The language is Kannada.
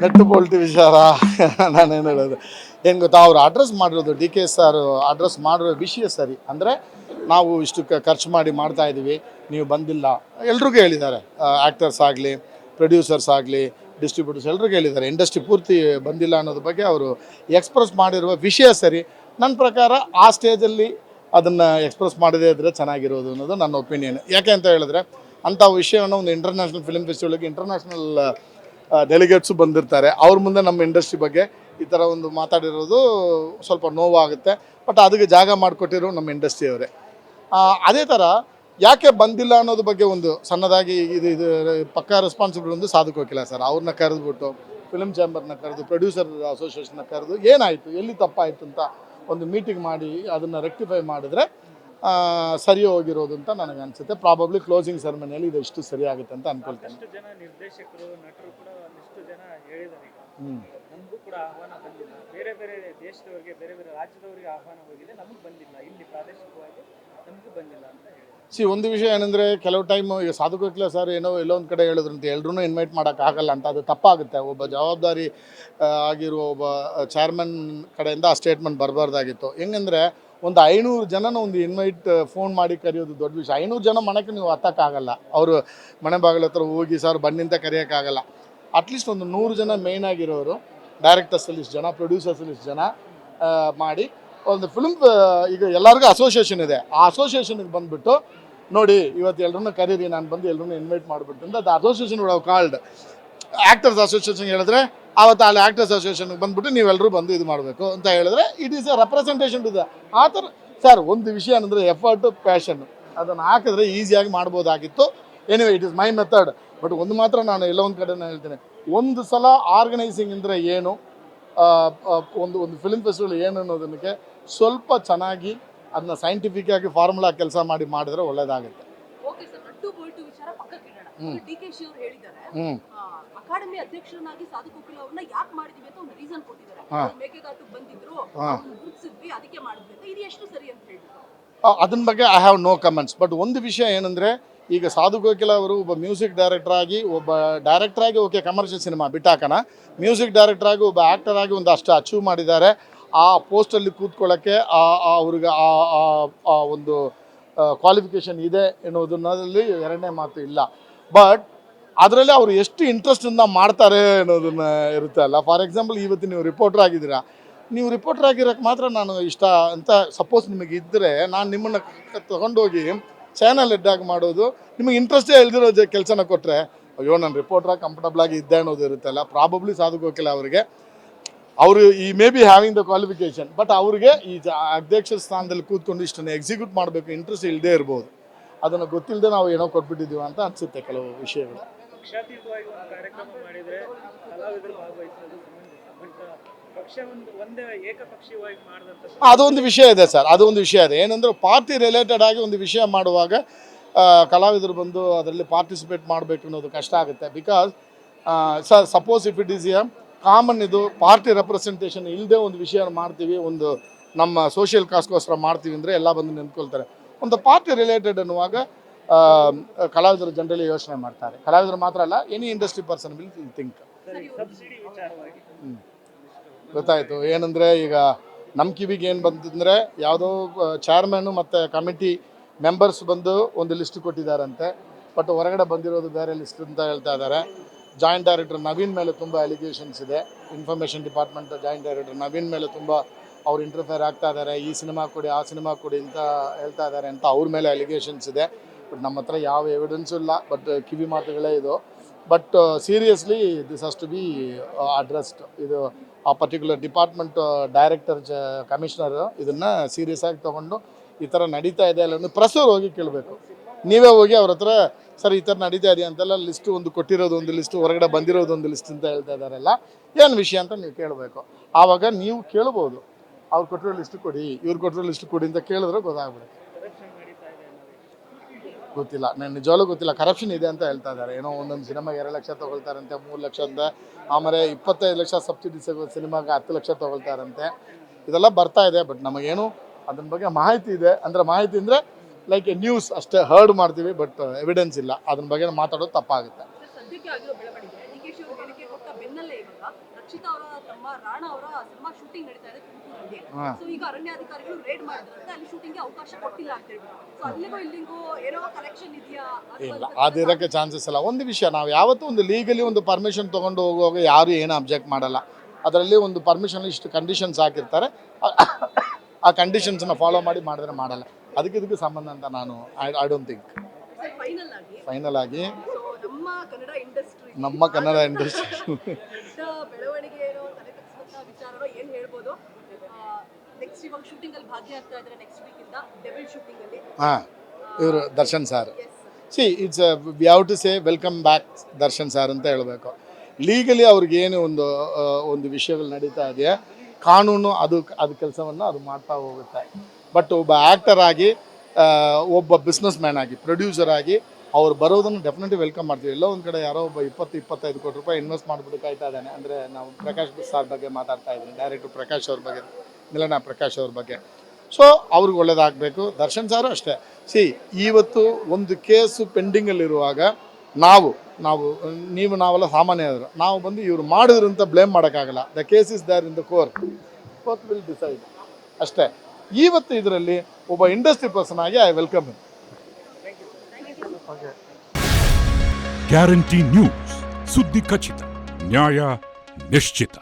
ನೆಟ್ಟು ಬೋಲ್ಟ್ ವಿಚಾರ. ನಾನೇನು ಹೇಳೋದು? ಏನು ಗೊತ್ತಾ? ಅವ್ರು ಅಡ್ರೆಸ್ ಮಾಡಿರೋದು ಡಿ ಕೆ ಸರ್ ಅಡ್ರೆಸ್ ಮಾಡಿರೋ ವಿಷಯ ಸರಿ. ಅಂದರೆ ನಾವು ಇಷ್ಟು ಖರ್ಚು ಮಾಡಿ ಮಾಡ್ತಾ ಇದ್ದೀವಿ, ನೀವು ಬಂದಿಲ್ಲ. ಎಲ್ರಿಗೂ ಹೇಳಿದ್ದಾರೆ. ಆ್ಯಕ್ಟರ್ಸ್ ಆಗಲಿ ಪ್ರೊಡ್ಯೂಸರ್ಸ್ ಆಗಲಿ ಡಿಸ್ಟ್ರಿಬ್ಯೂಟರ್ಸ್ ಎಲ್ರಿಗೂ ಹೇಳಿದ್ದಾರೆ. ಇಂಡಸ್ಟ್ರಿ ಪೂರ್ತಿ ಬಂದಿಲ್ಲ ಅನ್ನೋದ್ರ ಬಗ್ಗೆ ಅವರು ಎಕ್ಸ್ಪ್ರೆಸ್ ಮಾಡಿರುವ ವಿಷಯ ಸರಿ. ನನ್ನ ಪ್ರಕಾರ ಆ ಸ್ಟೇಜಲ್ಲಿ ಅದನ್ನು ಎಕ್ಸ್ಪ್ರೆಸ್ ಮಾಡದೇ ಇದ್ದರೆ ಚೆನ್ನಾಗಿರೋದು ಅನ್ನೋದು ನನ್ನ ಒಪಿನಿಯನ್ ಯಾಕೆ ಅಂತ ಹೇಳಿದ್ರೆ ಅಂಥ ವಿಷಯವನ್ನು ಒಂದು ಇಂಟರ್ನ್ಯಾಷನಲ್ ಫಿಲ್ಮ್ ಫೆಸ್ಟಿವಲ್ಗೆ ಇಂಟರ್ನ್ಯಾಷನಲ್ ಡೆಲಿಗೇಟ್ಸು ಬಂದಿರ್ತಾರೆ. ಅವ್ರ ಮುಂದೆ ನಮ್ಮ ಇಂಡಸ್ಟ್ರಿ ಬಗ್ಗೆ ಈ ಥರ ಒಂದು ಮಾತಾಡಿರೋದು ಸ್ವಲ್ಪ ನೋವಾಗುತ್ತೆ. ಬಟ್ ಅದಕ್ಕೆ ಜಾಗ ಮಾಡಿಕೊಟ್ಟಿರೋ ನಮ್ಮ ಇಂಡಸ್ಟ್ರಿಯವರೇ ಅದೇ ಥರ ಯಾಕೆ ಬಂದಿಲ್ಲ ಅನ್ನೋದ್ರ ಬಗ್ಗೆ ಒಂದು ಸಣ್ಣದಾಗಿ ಇದು ಇದು, ಪಕ್ಕಾ ರೆಸ್ಪಾನ್ಸಿಬಿಲಿಟಿ ಒಂದು ಸಾಧಕ ಹೋಗಿಲ್ಲ ಸರ್. ಅವ್ರನ್ನ ಕರೆದ್ಬಿಟ್ಟು ಫಿಲ್ಮ್ ಚಾಂಬರ್ನ ಕರೆದು ಪ್ರೊಡ್ಯೂಸರ್ ಅಸೋಸಿಯೇಷನ್ನ ಕರೆದು ಏನಾಯಿತು, ಎಲ್ಲಿ ತಪ್ಪಾಯಿತು ಅಂತ ಒಂದು ಮೀಟಿಂಗ್ ಮಾಡಿ ಅದನ್ನು ರೆಕ್ಟಿಫೈ ಮಾಡಿದ್ರೆ ಸರಿ ಹೋಗಿರೋದು ಅಂತ ನನಗೆ ಅನಿಸುತ್ತೆ. ಪ್ರಾಬಬ್ಲಿ ಕ್ಲೋಸಿಂಗ್ ಸೆರೆಮನಿಯಲ್ಲಿ ಇದು ಇಷ್ಟು ಸರಿ ಆಗುತ್ತೆ ಅಂತ ಅನ್ಕೊಳ್ತೇನೆ. ಸಾಕಷ್ಟು ಜನ ನಿರ್ದೇಶಕರು ನಟರು ಕೂಡ ಒಂದಿಷ್ಟು ಜನ ಹೇಳಿದ್ದಾರೆ ಈಗ. ಹ್ಞೂ ನಮಗೂ ಕೂಡ ಆಹ್ವಾನ ಬಂದಿಲ್ಲ ಬೇರೆ ಬೇರೆ ದೇಶದವರಿಗೆ ಬೇರೆ ಬೇರೆ ರಾಜ್ಯದವರಿಗೆ ಆಹ್ವಾನ ಹೋಗಿದೆ. ನಮಗೆ ಬಂದಿಲ್ಲ. ಇಲ್ಲಿ ಪ್ರಾದೇಶಿಕವಾಗಿ ಸಿ, ಒಂದು ವಿಷಯ ಏನಂದರೆ ಕೆಲವು ಟೈಮ್ ಈಗ ಸಾಧು ಕೋಕಿಲ ಸರ್ ಏನೋ ಎಲ್ಲೋ ಒಂದು ಕಡೆ ಹೇಳಿದ್ರಂತೆ ಎಲ್ರೂ ಇನ್ವೈಟ್ ಮಾಡೋಕ್ಕಾಗಲ್ಲ ಅಂತ, ಅದು ತಪ್ಪಾಗುತ್ತೆ. ಒಬ್ಬ ಜವಾಬ್ದಾರಿ ಆಗಿರುವ ಒಬ್ಬ ಚೇರ್ಮನ್ ಕಡೆಯಿಂದ ಆ ಸ್ಟೇಟ್ಮೆಂಟ್ ಬರಬಾರ್ದಾಗಿತ್ತು. ಹೆಂಗಂದರೆ ಒಂದು ಐನೂರು ಜನನ ಒಂದು ಇನ್ವೈಟ್ ಫೋನ್ ಮಾಡಿ ಕರೆಯೋದು ದೊಡ್ಡ ವಿಷಯ. ಐನೂರು ಜನ ಮನೆಗೆ ನೀವು ಹತ್ತಕ್ಕಾಗಲ್ಲ ಅವರು ಮನೆ ಬಾಗಿಲ ಹತ್ರ ಹೋಗಿ ಸರ್ ಅಂತ ಕರೆಯೋಕ್ಕಾಗಲ್ಲ ಅಟ್ಲೀಸ್ಟ್ ಒಂದು ನೂರು ಜನ ಮೇಯ್ನ್ ಆಗಿರೋರು ಡೈರೆಕ್ಟರ್ಸಲ್ಲಿ ಇಷ್ಟು ಜನ ಪ್ರೊಡ್ಯೂಸರ್ಸಲ್ಲಿ ಇಷ್ಟು ಜನ ಮಾಡಿ ಒಂದು ಫಿಲ್ಮ್ ಈಗ ಎಲ್ಲರಿಗೂ ಅಸೋಸಿಯೇಷನ್ ಇದೆ. ಆ ಅಸೋಸಿಯೇಷನ್ಗೆ ಬಂದುಬಿಟ್ಟು ನೋಡಿ, ಇವತ್ತು ಎಲ್ಲರನ್ನೂ ಕರೀರಿ, ನಾನು ಬಂದು ಎಲ್ಲರನ್ನೂ ಇನ್ವೈಟ್ ಮಾಡಿಬಿಟ್ಟು ಅಂತ ಅದು ಅಸೋಸಿಯೇಷನ್ ಕಾಲ್ಡ್ ಆ್ಯಕ್ಟರ್ಸ್ ಅಸೋಸಿಯೇಷನ್ ಹೇಳಿದ್ರೆ ಆವತ್ತು ಅಲ್ಲಿ ಆ್ಯಕ್ಟರ್ಸ್ ಅಸೋಸಿಯೇಷನ್ಗೆ ಬಂದುಬಿಟ್ಟು ನೀವೆಲ್ಲರೂ ಬಂದು ಇದು ಮಾಡಬೇಕು ಅಂತ ಹೇಳಿದ್ರೆ it is a representation to the ಆ ಥರ ಸರ್ ಒಂದು ವಿಷಯ ಏನಂದರೆ ಎಫರ್ಟು ಪ್ಯಾಷನ್ ಅದನ್ನು ಹಾಕಿದ್ರೆ ಈಸಿಯಾಗಿ ಮಾಡ್ಬೋದಾಗಿತ್ತು. Anyway it is my method but ಒಂದು ಮಾತ್ರ ನಾನು ಎಲ್ಲ ಒಂದು ಕಡೆ ಹೇಳ್ತೇನೆ. ಒಂದು ಸಲ ಆರ್ಗನೈಸಿಂಗ್ ಅಂದರೆ ಏನು? ಒಂದು ಒಂದು ಫಿಲ್ಮ್ ಫೆಸ್ಟಿವಲ್ ಏನು ಅನ್ನೋದಕ್ಕೆ ಸ್ವಲ್ಪ ಚೆನ್ನಾಗಿ ಅದನ್ನ ಸೈಂಟಿಫಿಕ್ ಆಗಿ ಫಾರ್ಮುಲಾ ಕೆಲಸ ಮಾಡಿ ಮಾಡಿದ್ರೆ ಒಳ್ಳೇದಾಗುತ್ತೆ. ಓಕೆ ಸರ್ ನಟ್ಟು ಬೋಲ್ಟು ವಿಚಾರ ಪಕ್ಕಕ್ಕೆ ಇಡೋಣ. ಡಿ ಕೆ ಶಿ ಅವರು ಹೇಳಿದ್ದಾರೆ ಹ್ಞೂ ಆ, ಅಕಾಡೆಮಿ ಅಧ್ಯಕ್ಷರನ್ನಾಗಿ ಸಾಧು ಕೋಕಿಲ ಅವ್ರನ್ನ ಯಾಕೆ ಮಾಡಿದೀವಿ ಅಂತ ಒಂದು ರೀಸನ್ ಕೊಟ್ಟಿದ್ದಾರೆ. ಹಾ. ಅವ್ರು ಮೇಕೆದಾಟು ಬಂದಿದ್ರು ಹಾ. ಅವ್ರನ್ನ ಗುರುತಿಸಿದ್ವಿ ಅದಕ್ಕೆ ಮಾಡಿದ್ವಿ ಅಂತ. ಇದು ಎಷ್ಟು ಸರಿ ಅಂತ ಹೇಳಿದ್ರು ಅದನ್ನ ಬಗ್ಗೆ I have no comments but ಒಂದು ವಿಷಯ ಏನಂದರೆ ಈಗ ಸಾಧು ಗೋಕಿಲ ಅವರು ಒಬ್ಬ ಮ್ಯೂಸಿಕ್ ಡೈರೆಕ್ಟರ್ ಆಗಿ ಒಬ್ಬ ಡೈರೆಕ್ಟರ್ ಆಗಿ ಓಕೆ ಕಮರ್ಷಿಯಲ್ ಸಿನಿಮಾ ಬಿಟ್ಟಾಕನ ಮ್ಯೂಸಿಕ್ ಡೈರೆಕ್ಟರ್ ಆಗಿ ಒಬ್ಬ ಆ್ಯಕ್ಟರ್ ಆಗಿ ಒಂದು ಅಷ್ಟು ಅಚೀವ್ ಮಾಡಿದ್ದಾರೆ. ಆ ಪೋಸ್ಟಲ್ಲಿ ಕೂತ್ಕೊಳ್ಳೋಕ್ಕೆ ಆ ಅವ್ರಿಗೆ ಆ, ಆ- ಒಂದು ಕ್ವಾಲಿಫಿಕೇಷನ್ ಇದೆ ಎನ್ನುವುದನ್ನಲ್ಲಿ ಎರಡನೇ ಮಾತು ಇಲ್ಲ. ಬಟ್ ಅದರಲ್ಲಿ ಅವರು ಎಷ್ಟು ಇಂಟ್ರೆಸ್ಟಿಂದ ಮಾಡ್ತಾರೆ ಅನ್ನೋದನ್ನ ಇರುತ್ತೆ ಅಲ್ಲ. ಫಾರ್ ಎಕ್ಸಾಂಪಲ್ ಇವತ್ತು ನೀವು ರಿಪೋರ್ಟರ್ ಆಗಿದ್ದೀರಾ. ನೀವು ರಿಪೋರ್ಟರ್ ಆಗಿರೋಕ್ಕೆ ಮಾತ್ರ ನಾನು ಇಷ್ಟ ಅಂತ ಸಪೋಸ್ ನಿಮಗೆ ಇದ್ದರೆ ನಾನು ನಿಮ್ಮನ್ನು ತೊಗೊಂಡೋಗಿ ಚಾನಲ್ ಹೆಡ್ಡಾಗಿ ಮಾಡೋದು ನಿಮಗೆ ಇಂಟ್ರೆಸ್ಟೇ ಇಲ್ದಿರೋ ಕೆಲಸನ ಕೊಟ್ಟರೆ ಅಯ್ಯೋ, ನಾನು ರಿಪೋರ್ಟ್ರಾಗಿ ಕಂಫರ್ಟಬಲ್ ಆಗಿ ಇದ್ದೆ ಅನ್ನೋದು ಇರುತ್ತಲ್ಲ ಪ್ರಾಬಬ್ಲಿ ಸಾಧು ಹೋಗಿಲ್ಲ ಅವರಿಗೆ. ಅವರು ಈ may be having the qualification but ಅವ್ರಿಗೆ ಈ ಜ- ಅಧ್ಯಕ್ಷ ಸ್ಥಾನದಲ್ಲಿ ಕೂತ್ಕೊಂಡು ಇಷ್ಟನ್ನು ಎಕ್ಸಿಕ್ಯೂಟ್ ಮಾಡಬೇಕು ಇಂಟ್ರೆಸ್ಟ್ ಇಲ್ಲದೆ ಇರ್ಬೋದು. ಅದನ್ನು ಗೊತ್ತಿಲ್ಲದೆ ನಾವು ಏನೋ ಕೊಟ್ಬಿಟ್ಟಿದ್ದೀವಿ ಅಂತ ಅನಿಸುತ್ತೆ ಕೆಲವು ವಿಷಯಗಳು. ಒಂದು ಒಂದು ಒಂದೇ ಅದೊಂದು ವಿಷಯ ಇದೆ ಸರ್ ಅದೊಂದು ವಿಷಯ ಇದೆ. ಏನಂದ್ರೆ ಪಾರ್ಟಿ ರಿಲೇಟೆಡ್ ಆಗಿ ಒಂದು ವಿಷಯ ಮಾಡುವಾಗ ಕಲಾವಿದರು ಬಂದು ಅದರಲ್ಲಿ ಪಾರ್ಟಿಸಿಪೇಟ್ ಮಾಡಬೇಕು ಅನ್ನೋದು ಕಷ್ಟ ಆಗುತ್ತೆ. Because sir suppose if it is a common ಇದು ಪಾರ್ಟಿ ರೆಪ್ರೆಸೆಂಟೇಷನ್ ಇಲ್ಲದೆ ಒಂದು ವಿಷಯ ಮಾಡ್ತೀವಿ, ಒಂದು ನಮ್ಮ ಸೋಷಿಯಲ್ ಕಾಸ್ಗೋಸ್ಕರ ಮಾಡ್ತೀವಿ ಅಂದರೆ ಎಲ್ಲ ಬಂದು ನಿಂತ್ಕೊಳ್ತಾರೆ. ಒಂದು ಪಾರ್ಟಿ ರಿಲೇಟೆಡ್ ಅನ್ನುವಾಗ ಕಲಾವಿದರು ಜನರಲಿ ಯೋಚನೆ ಮಾಡ್ತಾರೆ. ಕಲಾವಿದರು ಮಾತ್ರ ಅಲ್ಲ any industry person will think ಗೊತ್ತಾಯಿತು. ಏನಂದರೆ ಈಗ ನಮ್ಮ ಕಿವಿಗೆ ಏನು ಬಂತಂದರೆ, ಯಾವುದೋ ಚೇರ್ಮನ್ನು ಮತ್ತು ಕಮಿಟಿ ಮೆಂಬರ್ಸ್ ಬಂದು ಒಂದು ಲಿಸ್ಟ್ ಕೊಟ್ಟಿದ್ದಾರಂತೆ. ಬಟ್ ಹೊರಗಡೆ ಬಂದಿರೋದು ಬೇರೆ ಲಿಸ್ಟ್ ಅಂತ ಹೇಳ್ತಾ ಇದ್ದಾರೆ. ಜಾಯಿಂಟ್ ಡೈರೆಕ್ಟರ್ ನವೀನ್ ಮೇಲೆ ತುಂಬ ಅಲಿಗೇಷನ್ಸ್ ಇದೆ. Information department joint director Naveen ಮೇಲೆ ತುಂಬ ಅವ್ರು ಇಂಟರ್ಫೇರ್ ಆಗ್ತಾ ಇದ್ದಾರೆ ಈ ಸಿನಿಮಾ ಕೊಡಿ, ಆ ಸಿನಿಮಾ ಕೊಡಿ ಅಂತ ಹೇಳ್ತಾ ಇದ್ದಾರೆ ಅಂತ ಅವ್ರ ಮೇಲೆ ಅಲಿಗೇಷನ್ಸ್ ಇದೆ. ಬಟ್ ನಮ್ಮ ಹತ್ರ ಯಾವ ಎವಿಡೆನ್ಸು ಇಲ್ಲ. ಬಟ್ ಕಿವಿ ಮಾತುಗಳೇ ಇದು. But seriously this has to be addressed ಇದು, ಆ ಪರ್ಟಿಕ್ಯುಲರ್ ಡಿಪಾರ್ಟ್ಮೆಂಟ್ ಡೈರೆಕ್ಟರ್ ಜ ಕಮಿಷನರ್ ಇದನ್ನು ಸೀರಿಯಸ್ ಆಗಿ ತೊಗೊಂಡು ಈ ಥರ ನಡೀತಾ ಇದೆ ಅಲ್ಲ ಪ್ರೆಸ್ ಅವ್ರು ಹೋಗಿ ಕೇಳಬೇಕು. ನೀವೇ ಹೋಗಿ ಅವ್ರ ಹತ್ರ, ಸರ್, ಈ ಥರ ನಡೀತಾ ಇದೆ ಅಂತೆಲ್ಲ ಲಿಸ್ಟ್ ಒಂದು ಕೊಟ್ಟಿರೋದು ಒಂದು ಲಿಸ್ಟ್ ಹೊರಗಡೆ ಬಂದಿರೋದು ಒಂದು ಲಿಸ್ಟ್ ಅಂತ ಹೇಳ್ತಾ ಇದ್ದಾರಲ್ಲ ಏನು ವಿಷಯ ಅಂತ ನೀವು ಕೇಳಬೇಕು. ಆವಾಗ ನೀವು ಕೇಳ್ಬೋದು, ಅವ್ರು ಕೊಟ್ಟಿರೋ ಲಿಸ್ಟ್ ಕೊಡಿ, ಇವ್ರು ಕೊಟ್ಟಿರೋ ಲಿಸ್ಟ್ ಕೊಡಿ ಅಂತ ಕೇಳಿದ್ರೆ ಗೊತ್ತಾಗ್ಬಿಡುತ್ತೆ. ಗೊತ್ತಿಲ್ಲ, ನಾನು ನಿಜವಾಗ್ಲೂ ಗೊತ್ತಿಲ್ಲ ಕರಪ್ಷನ್ ಇದೆ ಅಂತ ಹೇಳ್ತಾ ಇದ್ದಾರೆ ಏನೋ ಒಂದೊಂದು ಸಿನಿಮಾಗೆ ಎರಡು ಲಕ್ಷ ತೊಗೊಳ್ತಾರಂತೆ, ಮೂರು ಲಕ್ಷ ಅಂತ, ಆಮೇಲೆ ಇಪ್ಪತ್ತೈದು ಲಕ್ಷ ಸಬ್ಸಿಡಿ ಸಿಗೋ ಸಿನಿಮಾಗೆ ಹತ್ತು ಲಕ್ಷ ತೊಗೊಳ್ತಾರಂತೆ. ಇದೆಲ್ಲ ಬರ್ತಾ ಇದೆ ಬಟ್ ನಮಗೇನು, ಅದ್ರ ಬಗ್ಗೆ ಮಾಹಿತಿ ಇದೆ, ಅಂದರೆ ಮಾಹಿತಿ ಅಂದರೆ ಲೈಕ್ ಎ ನ್ಯೂಸ್ ಅಷ್ಟೇ ಹರ್ಡ್ ಮಾಡ್ತೀವಿ ಬಟ್ ಎವಿಡೆನ್ಸ್ ಇಲ್ಲ. ಅದ್ರ ಬಗ್ಗೆ ಮಾತಾಡೋದು ತಪ್ಪಾಗುತ್ತೆ. ಇಲ್ಲ ಅದಿರೋಕ್ಕೆ ಚಾನ್ಸಸ್ ಇಲ್ಲ. ಒಂದು ವಿಷಯ ನಾವು ಯಾವತ್ತೂ ಒಂದು ಲೀಗಲಿ ಒಂದು ಪರ್ಮಿಷನ್ ತೊಗೊಂಡು ಹೋಗುವಾಗ ಯಾರು ಏನು ಅಬ್ಜೆಕ್ಟ್ ಮಾಡಲ್ಲ. ಅದರಲ್ಲಿ ಒಂದು ಪರ್ಮಿಷನ್ ಇಷ್ಟು ಕಂಡೀಷನ್ಸ್ ಹಾಕಿರ್ತಾರೆ. ಆ- ಆ ಕಂಡೀಷನ್ಸ್ನ ಫಾಲೋ ಮಾಡಿ ಮಾಡಿದ್ರೆ ಮಾಡಲ್ಲ. ಅದಕ್ಕೆ ಇದಕ್ಕೆ ಸಂಬಂಧ ಅಂತ ನಾನು I I don't think final ಆಗಿ. ನಮ್ಮ ಕನ್ನಡ ಇಂಡಸ್ಟ್ರಿ ಹಾಂ ಇವರು Darshan sir see it's we have to say welcome back Darshan sir ಅಂತ ಹೇಳಬೇಕು. ಲೀಗಲಿ ಅವ್ರಿಗೇನು ಒಂದು ಒಂದು ವಿಷಯಗಳು ನಡೀತಾ ಇದೆಯಾ? ಕಾನೂನು ಅದು ಅದು ಕೆಲಸವನ್ನು ಅದು ಮಾಡ್ತಾ ಹೋಗುತ್ತೆ. ಬಟ್ ಒಬ್ಬ ಆ್ಯಕ್ಟರ್ ಆಗಿ ಒಬ್ಬ ಬಿಸ್ನೆಸ್ ಮ್ಯಾನ್ ಆಗಿ ಪ್ರೊಡ್ಯೂಸರ್ ಆಗಿ ಅವ್ರು ಬರೋದನ್ನು ಡೆಫಿನೆಟ್ಲಿ ವೆಲ್ಕಮ್ ಮಾಡ್ತೀವಿ. ಎಲ್ಲೋ ಒಂದು ಕಡೆ ಯಾರೋ ಒಬ್ಬ ಇಪ್ಪತ್ತು, ಇಪ್ಪತ್ತೈದು ಕೋಟಿ ರೂಪಾಯಿ ಇನ್ವೆಸ್ಟ್ ಮಾಡಿಬಿಟ್ಟು ಕಾಯ್ತಾ ಇದ್ದಾನೆ. ಅಂದರೆ ನಾವು ಪ್ರಕಾಶ್ ಸರ್ ಬಗ್ಗೆ ಮಾತಾಡ್ತಾ ಇದ್ದೀನಿ. ಡೈರೆಕ್ಟರ್ ಪ್ರಕಾಶ್ ಅವ್ರ ಬಗ್ಗೆ, ನಿಲನ ಪ್ರಕಾಶ್ ಅವ್ರ ಬಗ್ಗೆ. ಸೊ ಅವ್ರಿಗೆ ಒಳ್ಳೇದಾಗಬೇಕು. ದರ್ಶನ್ ಸಾರು ಅಷ್ಟೇ. ಸಿ ಇವತ್ತು ಒಂದು ಕೇಸು ಪೆಂಡಿಂಗಲ್ಲಿರುವಾಗ ನಾವು ನಾವು, ನೀವು ನಾವೆಲ್ಲ ಸಾಮಾನ್ಯರು. ನಾವು ಬಂದು ಇವರು ಮಾಡಿದ್ರು ಅಂತ ಬ್ಲೇಮ್ ಮಾಡೋಕ್ಕಾಗಲ್ಲ. The case is there in the court court will decide ಅಷ್ಟೇ. ಇವತ್ತು ಇದರಲ್ಲಿ ಒಬ್ಬ ಇಂಡಸ್ಟ್ರಿ ಪರ್ಸನ್ ಆಗಿ ಐ ವೆಲ್ಕಮ್ ಗ್ಯಾರಂಟಿ ನ್ಯೂಸ್ ಸುದ್ದಿ ಖಚಿತ ನ್ಯಾಯ ನಿಶ್ಚಿತ